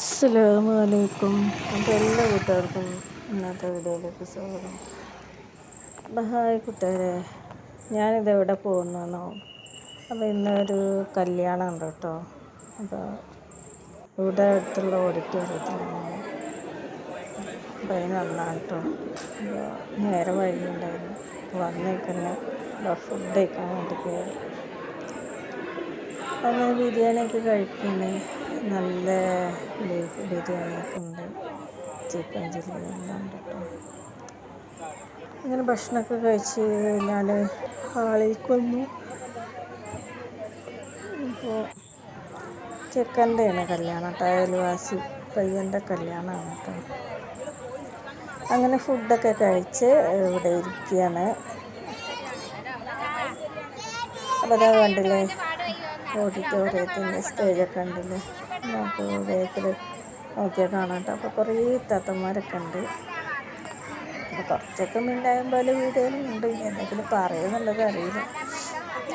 അസ്സലാമു അലൈക്കും അപ്പോൾ എല്ലാ കൂട്ടുകാർക്കും ഇന്നത്തെ വീഡിയോയിലേക്ക് സ്വാഗതം. ബഹായ് ഹായ് കൂട്ടുകാരെ ഞാനിത് എവിടെ പോകുന്നതെന്നോ അപ്പോൾ ഇന്നൊരു കല്യാണം ഉണ്ട് കേട്ടോ. അപ്പോൾ ഇവിടെ അടുത്തുള്ള ഓഡിറ്റോറിയത്തിലാണ് അപ്പോൾ അതിന് വന്നതാണ് കേട്ടോ. അപ്പോൾ നേരെ വഴിയുണ്ടായിരുന്നു. വന്നേക്കന്നെ ഫുഡ് കഴിക്കാൻ വേണ്ടി കയറി. അങ്ങനെ ബിരിയാണിയൊക്കെ കഴിക്കുന്നുണ്ട് നല്ല ബീഫ് ബിരിയാണിയൊക്കെ ഉണ്ട് ചിക്കൻ ചില്ലി എല്ലാം ഉണ്ട് കേട്ടോ അങ്ങനെ ഭക്ഷണമൊക്കെ കഴിച്ച് ഞാൻ ഹാളിലേക്ക് വന്നു ഇപ്പോൾ ചെക്കന്റെയാണ് കല്യാണം കേട്ടോ അയൽവാസി പയ്യന്റെ കല്യാണമാണ് കേട്ടോ അങ്ങനെ ഫുഡൊക്കെ കഴിച്ച് ഇവിടെ ഇരിക്കുകയാണ് അപ്പോൾ അതാ കണ്ടില്ലേ? ഓഡിറ്റോറിയത്തിന്റെ സ്റ്റേജൊക്കെ ഉണ്ടല്ലേ നമുക്ക് ബേക്കിൽ നോക്കിയാൽ കാണാം കേട്ടോ അപ്പോൾ കുറേ തത്തന്മാരൊക്കെ ഉണ്ട്. അപ്പോൾ കുറച്ചൊക്കെ മിണ്ടായ പോലെ വീഡിയോയിലുണ്ട് എന്തെങ്കിലും പറയുന്നുള്ളത് അറിയില്ല.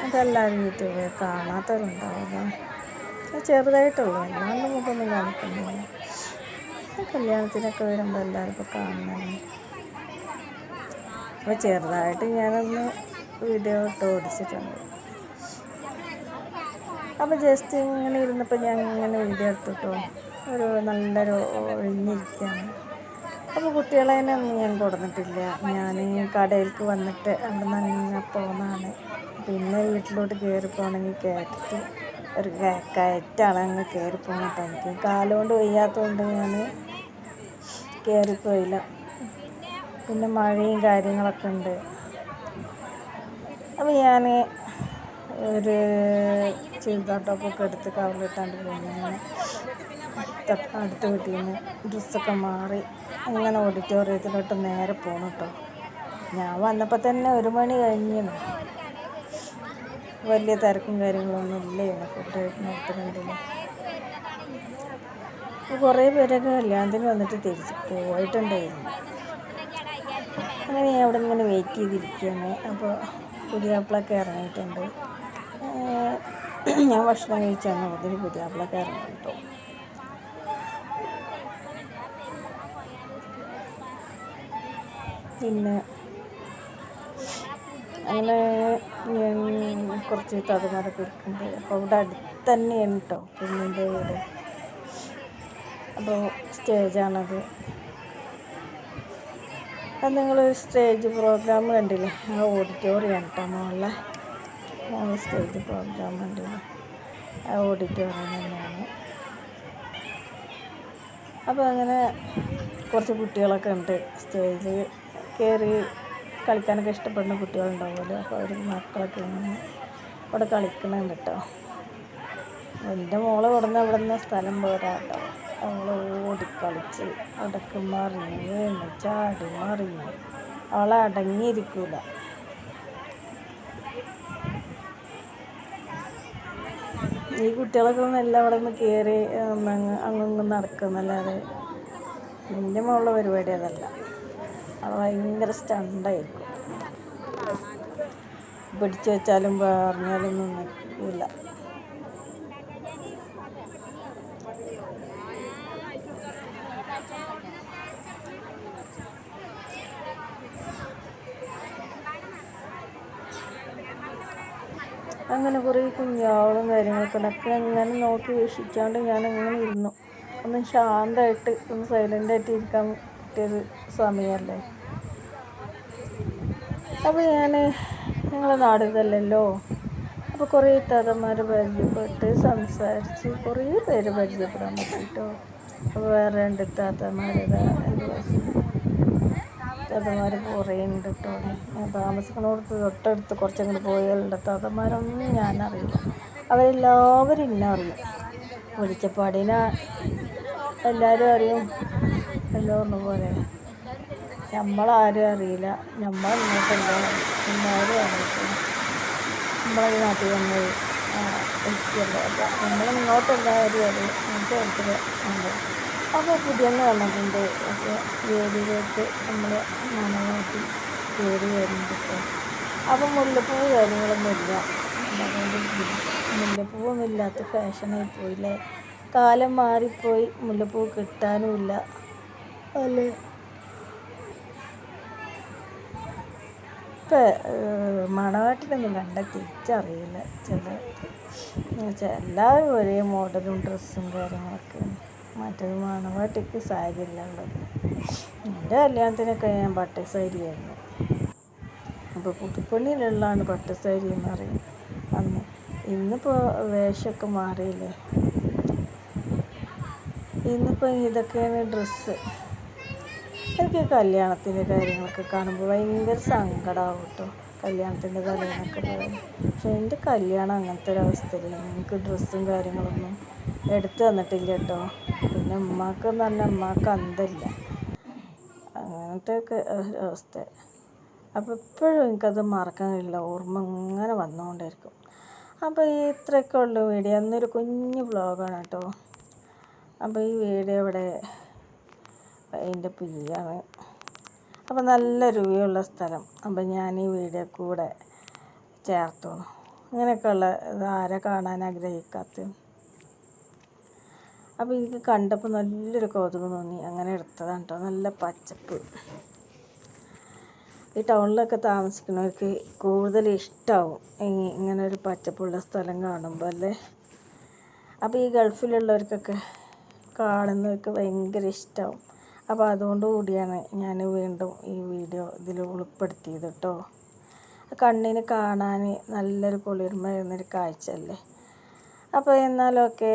അതെല്ലാവരും യൂട്യൂബിൽ കാണാത്തവരുണ്ടാവില്ല ചെറുതായിട്ടുള്ളൂ. അല്ലാണ്ട് മുഖമൊന്നും കാണിക്കുന്നില്ല. കല്യാണത്തിനൊക്കെ വരുമ്പോൾ എല്ലാവരും ഇപ്പോൾ കാണുന്നതാണ് അപ്പോൾ ചെറുതായിട്ട് ഞാനൊന്ന് വീഡിയോ ഇട്ട് ഓടിച്ചിട്ടുണ്ട്. അപ്പോൾ ജസ്റ്റ് ഇങ്ങനെ ഇരുന്നപ്പോൾ ഞാൻ ഇങ്ങനെ വീഡിയോ എടുത്തിട്ടോ. ഒരു നല്ലൊരു ഒഴിഞ്ഞിരിക്കുകയാണ് അപ്പോൾ കുട്ടികളെ ഞാൻ കൊടുത്തിട്ടില്ല ഞാൻ കടയിലേക്ക് വന്നിട്ട് അവിടെ നിന്ന് അങ്ങനെ പോകുന്നതാണ് പിന്നെ വീട്ടിലോട്ട് കയറി പോകണമെങ്കിൽ കയറ്റിട്ട് ഒരു കയറ്റാണ് അങ്ങ് കയറി പോകണം അപ്പോൾ എനിക്ക് കാലുകൊണ്ട് വയ്യാത്തതുകൊണ്ട് ഞാൻ കയറിപ്പോയില്ല പിന്നെ മഴയും കാര്യങ്ങളൊക്കെ ഉണ്ട്. അപ്പോൾ ഞാൻ ഒരു ചുരിദാർ ടോപ്പൊക്കെ എടുത്ത് കവറിലിട്ടാണ്ട് പോകുന്നു അങ്ങനെ അടുത്ത വീട്ടിൽ നിന്ന് ഡ്രസ്സൊക്കെ മാറി. അങ്ങനെ ഓഡിറ്റോറിയത്തിലോട്ട് നേരെ പോകണം കേട്ടോ ഞാൻ വന്നപ്പോൾ തന്നെ ഒരു മണി കഴിഞ്ഞു വലിയ തിരക്കും കാര്യങ്ങളൊന്നും ഇല്ലായിരുന്നു ഫുഡ് കഴിക്കുന്നിടത്തുണ്ടെങ്കിൽ കുറേ പേരൊക്കെ കല്യാണത്തിന് വന്നിട്ട് തിരിച്ച് പോയിട്ടുണ്ടായിരുന്നു. അങ്ങനെ ഞാൻ അവിടെ ഇങ്ങനെ വെയിറ്റ് ചെയ്തിരിക്കുകയാണ്. അപ്പോൾ പുതിയ ആപ്പിളൊക്കെ ഇറങ്ങിയിട്ടുണ്ട് ഞാൻ ഭക്ഷണം കഴിച്ചാണ് അതിന് പുതിയാപ്പിളൊക്കെ ഇറങ്ങി കേട്ടോ പിന്നെ അങ്ങനെ ഞാൻ കുറച്ച് തതുമാരൊക്കെ ഇരിക്കുന്നുണ്ട് അപ്പോൾ അവിടെ അടുത്ത് തന്നെയാണ് കേട്ടോ കുഞ്ഞിന്റെ വീട്. അപ്പോൾ സ്റ്റേജാണത്. അത് നിങ്ങളൊരു സ്റ്റേജ് പ്രോഗ്രാം കണ്ടില്ലേ? ആ ഓഡിറ്റോറിയം കേട്ടോ മോളിലെ. സ്റ്റേജ് പ്രോഗ്രാം ഉണ്ട് ഓഡിറ്റോറിയം തന്നെയാണ്. അപ്പോൾ അങ്ങനെ കുറച്ച് കുട്ടികളൊക്കെ ഉണ്ട്. സ്റ്റേജ് കയറി കളിക്കാനൊക്കെ ഇഷ്ടപ്പെടുന്ന കുട്ടികളുണ്ടാവുമല്ലോ. അപ്പോൾ അവർ മക്കളൊക്കെ ഇങ്ങനെ അവിടെ കളിക്കണം കേട്ടോ. എന്റെ മോൾ കൊടുന്ന അവിടെ നിന്ന് സ്ഥലം പോരാട്ടോ അവൾ ഓടിക്കളിച്ച് അടക്ക് മറിഞ്ഞ് ചാടി മറിഞ്ഞ് അവളെ അടങ്ങിയിരിക്കൂല. ഈ കുട്ടികളൊക്കെ ഒന്ന് എല്ലാം അവിടെ നിന്ന് കയറി അങ്ങ് നടക്കുന്നല്ലാതെ എന്റെ മോളുടെ പരിപാടി അതല്ല. അത് ഭയങ്കര സ്റ്റണ്ടായിരിക്കും. പിടിച്ചു വെച്ചാലും പറഞ്ഞാലൊന്നും നിൽക്കില്ല അങ്ങനെ കുറേ കുഞ്ഞാളും കാര്യങ്ങളൊക്കെ ഉണ്ട്. അപ്പം അങ്ങനെ നോക്കി വീക്ഷിക്കാണ്ട് ഞാൻ അങ്ങനെ ഇരുന്നു. ഒന്ന് ശാന്തമായിട്ട് ഒന്ന് സൈലന്റായിട്ട് ഇരിക്കാൻ പറ്റിയൊരു സമയമല്ലേ? അപ്പോൾ ഞാൻ ഞങ്ങളെ നാടിതല്ലല്ലോ? അപ്പോൾ കുറേ താതന്മാർ പരിചയപ്പെട്ട് സംസാരിച്ച് കുറേ പേര് പരിചയപ്പെടാൻ പറ്റിട്ടോ? അപ്പോൾ വേറെ രണ്ട് താത്തമാരുടെ താത്തമാർ കുറേ ഉണ്ട് കേട്ടോ. ഞാൻ താമസിക്കുന്നിടത്ത് തൊട്ടടുത്ത് കുറച്ചങ്ങോട്ട് പോയാലുണ്ട്. താത്തമാരൊന്നും ഞാനറിയില്ല. അവരെല്ലാവരും എന്നെ അറിയും. വിളിച്ചപ്പാടിന എല്ലാവരും അറിയും. എല്ലാവരും പോലെ നമ്മളാരും അറിയില്ല. നമ്മൾ ഇങ്ങോട്ടല്ല എല്ലാവരും അറിയില്ല. നമ്മളെ നാട്ടിൽ വന്ന് എത്തിയല്ലോ. നമ്മളിങ്ങോട്ടെല്ലാവരും അറിയും. എനിക്ക് അടുത്തത് ഉണ്ട്. അപ്പോൾ പുതിയെന്ന് വന്നിട്ടുണ്ട്. അപ്പോൾ വേദിയിലേക്ക് നമ്മൾ മണവാട്ടി കയറി വരുന്നുണ്ട്. അപ്പോൾ മുല്ലപ്പൂവ് കാര്യങ്ങളൊന്നുമില്ല അതുകൊണ്ട് മുല്ലപ്പൂവൊന്നും ഇല്ലാത്ത ഫാഷനായി പോയില്ലേ? കാലം മാറിപ്പോയി. മുല്ലപ്പൂ കിട്ടാനുമില്ല അല്ലേ? ഇപ്പം മണവാട്ടിനൊന്നും കണ്ട തിരിച്ചറിയില്ല. ചില എല്ലാവരും ഒരേ മോഡലും ഡ്രസ്സും കാര്യങ്ങളൊക്കെ മറ്റേത് മണവാട്ടിക്ക് സാരി അല്ല ഉള്ളത് എന്റെ കല്യാണത്തിനൊക്കെ ഞാൻ പട്ട സാരിയായിരുന്നു അപ്പോൾ പുതുപ്പള്ളിയിലുള്ളതാണ് പട്ട സാരി എന്ന് പറയും. അന്ന് ഇന്നിപ്പോൾ വേഷമൊക്കെ മാറിയില്ലേ? ഇന്നിപ്പോൾ ഇതൊക്കെയാണ് ഡ്രസ്സ്. എനിക്ക് കല്യാണത്തിന്റെ കാര്യങ്ങളൊക്കെ കാണുമ്പോൾ ഭയങ്കര സങ്കടമാവും കേട്ടോ. കല്യാണത്തിന്റെ തലേന്നൊക്കെ പറയും. പക്ഷെ എന്റെ കല്യാണം അങ്ങനത്തെ ഒരു അവസ്ഥയിലാണ് എനിക്ക് ഡ്രസ്സും കാര്യങ്ങളൊന്നും എടുത്തു തന്നിട്ടില്ല കേട്ടോ. പിന്നെ ഉമ്മാക്ക് എന്ന് പറഞ്ഞാൽ ഉമ്മാക്ക് അന്തല്ല. അങ്ങനത്തെ ഒക്കെ ഒരു അവസ്ഥ. അപ്പോൾ എപ്പോഴും എനിക്കത് മറക്കാൻ കഴിയില്ല. ഓർമ്മ ഇങ്ങനെ വന്നുകൊണ്ടിരിക്കും അപ്പോൾ ഇത്രയൊക്കെ ഉള്ളു വീഡിയോ. അന്നൊരു കുഞ്ഞു വ്ളോഗാണ് കേട്ടോ. അപ്പോൾ ഈ വീഡിയോ ഇവിടെ അതിന്റെ പിയാണ് അപ്പോൾ നല്ല ഉള്ള സ്ഥലം. അപ്പോൾ ഞാൻ ഈ വീഡിയോ കൂടെ ചേർത്തു. ഇങ്ങനെയൊക്കെയുള്ള ഇത് ആരെ കാണാൻ ആഗ്രഹിക്കാത്ത അപ്പോൾ എനിക്ക് കണ്ടപ്പോൾ നല്ലൊരു കൗതുകം തോന്നി. അങ്ങനെ എടുത്തതാണ് കേട്ടോ നല്ല പച്ചപ്പ്. ഈ ടൗണിലൊക്കെ താമസിക്കുന്നവർക്ക് കൂടുതൽ ഇഷ്ടമാവും ഇങ്ങനെ ഒരു പച്ചപ്പുള്ള സ്ഥലം കാണുമ്പോൾ അല്ലേ? അപ്പോൾ ഈ ഗൾഫിലുള്ളവർക്കൊക്കെ കാണുന്നവർക്ക് ഭയങ്കര ഇഷ്ടമാവും അപ്പോൾ അതുകൊണ്ട് കൂടിയാണ് ഞാൻ വീണ്ടും ഈ വീഡിയോ ഇതിൽ ഉൾപ്പെടുത്തിയത് കേട്ടോ കണ്ണിന് കാണാൻ നല്ലൊരു കുളിർമ വരുന്നൊരു കാഴ്ചയല്ലേ അപ്പോൾ എന്നാലൊക്കെ